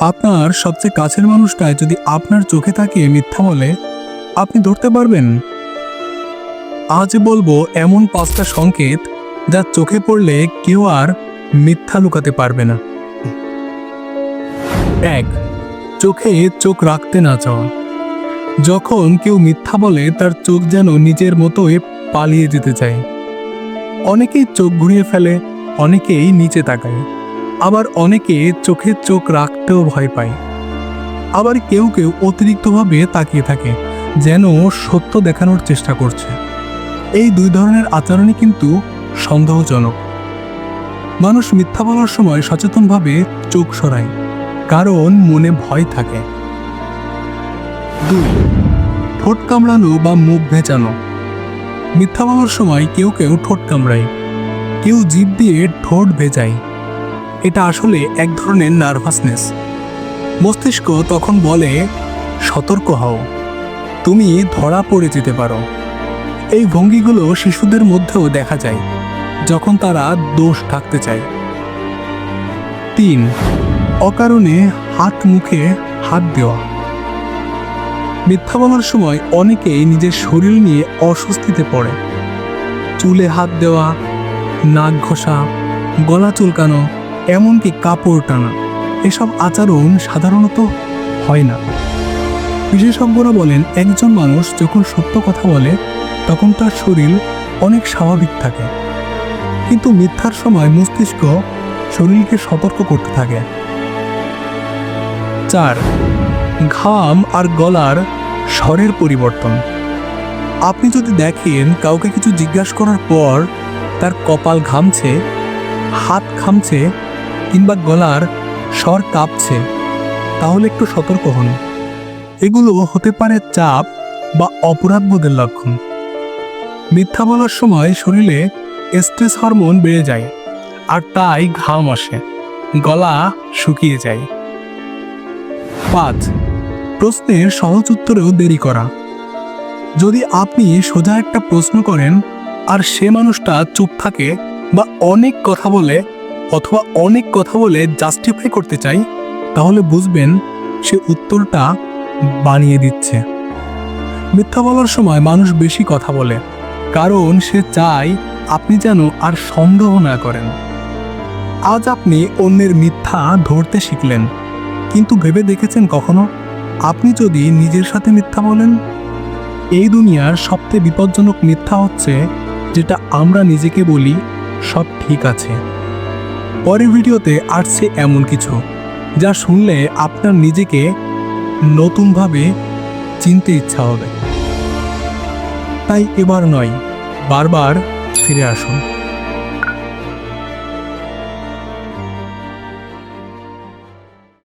আপনার সবচেয়ে কাছের মানুষটায় যদি আপনার চোখে তাকিয়ে মিথ্যা বলে, আপনি ধরতে পারবেন। আজ বলব এমন পাঁচটা সংকেত যা চোখে পড়লে কেউ আর মিথ্যা লুকাতে পারবে না। এক, চোখে চোখ রাখতে না চাওয়া। যখন কেউ মিথ্যা বলে, তার চোখ যেন নিজের মতোই পালিয়ে যেতে চায়। অনেকেই চোখ ঘুরিয়ে ফেলে, অনেকেই নিচে তাকায়। আবার অনেকে চোখে চোখ রাখতেও ভয় পায়। আবার কেউ কেউ অতিরিক্তভাবে তাকিয়ে থাকে, যেন সত্য দেখানোর চেষ্টা করছে। এই দুই ধরনের আচরণই কিন্তু সন্দেহজনক। মানুষ মিথ্যা বলার সময় সচেতনভাবে চোখ সরায়, কারণ মনে ভয় থাকে। দুই, ঠোঁট কামড়ানো বা মুখ ভেজানো। মিথ্যা বলার সময় কেউ কেউ ঠোঁট কামড়ায়। কেউ জিভ দিয়ে ঠোঁট ভেজায়। এটা আসলে এক ধরনের নার্ভাসনেস। মস্তিষ্ক তখন বলে, সতর্ক হও। তুমি ধরা পড়ে যেতে পারো। এই ভঙ্গিগুলো শিশুদের মধ্যেও দেখা যায়, যখন তারা দোষ থাকতে চায়। তিন, অকারণে হাত মুখে হাত দেওয়া। মিথ্যা বলার সময় অনেকেই নিজের শরীর নিয়ে অস্বস্তিতে পড়ে। চুলে হাত দেওয়া, নাক ঘষা, গলা চুলকানো এমনকি কাপড় টানা। এসব আচরণ সাধারণত হয় না। বিশেষজ্ঞরা বলেন, একজন মানুষ যখন সত্য কথা বলে, তখন তার শরীর অনেক স্বাভাবিক থাকে। কিন্তু মিথ্যার সময় মস্তিষ্ক শরীরকে সতর্ক করতে থাকে। চার, ঘাম আর গলার স্বরের পরিবর্তন। আপনি যদি দেখেন কাউকে কিছু জিজ্ঞাসা করার পর তার কপাল ঘামছে, হাত ঘামছে কিংবা গলার স্বর কাঁপছে, তাহলে একটু সতর্ক হন। এগুলো হতে পারে চাপ বা অপরাধবোধের লক্ষণ। মিথ্যা বলার সময় শরীরে স্ট্রেস হরমোন বেড়ে যায়, আর তাই ঘাম আসে, গলা শুকিয়ে যায়। পাঁচ, প্রশ্নের সহজ উত্তরেও দেরি করা। যদি আপনি সোজা একটা প্রশ্ন করেন, আর সে মানুষটা চুপ থাকে বা অনেক কথা বলে অথবা অনেক কথা বলে জাস্টিফাই করতে চাই, তাহলে বুঝবেন সে উত্তরটা বানিয়ে দিচ্ছে। মিথ্যা বলার সময় মানুষ বেশি কথা বলে, কারণ সে চায় আপনি যেন আর সন্দেহ না করেন। আজ আপনি অন্যের মিথ্যা ধরতে শিখলেন, কিন্তু ভেবে দেখেছেন কখনো? আপনি যদি নিজের সাথে মিথ্যা বলেন, এই দুনিয়ার সবচেয়ে বিপজ্জনক মিথ্যা হচ্ছে যেটা আমরা নিজেকে বলি সব ঠিক আছে। পরের ভিডিওতে আসছে এমন কিছু যা শুনলে আপনার নিজেকে নতুনভাবে চিনতে ইচ্ছা হবে। তাই এবার নয়, বারবার ফিরে আসুন।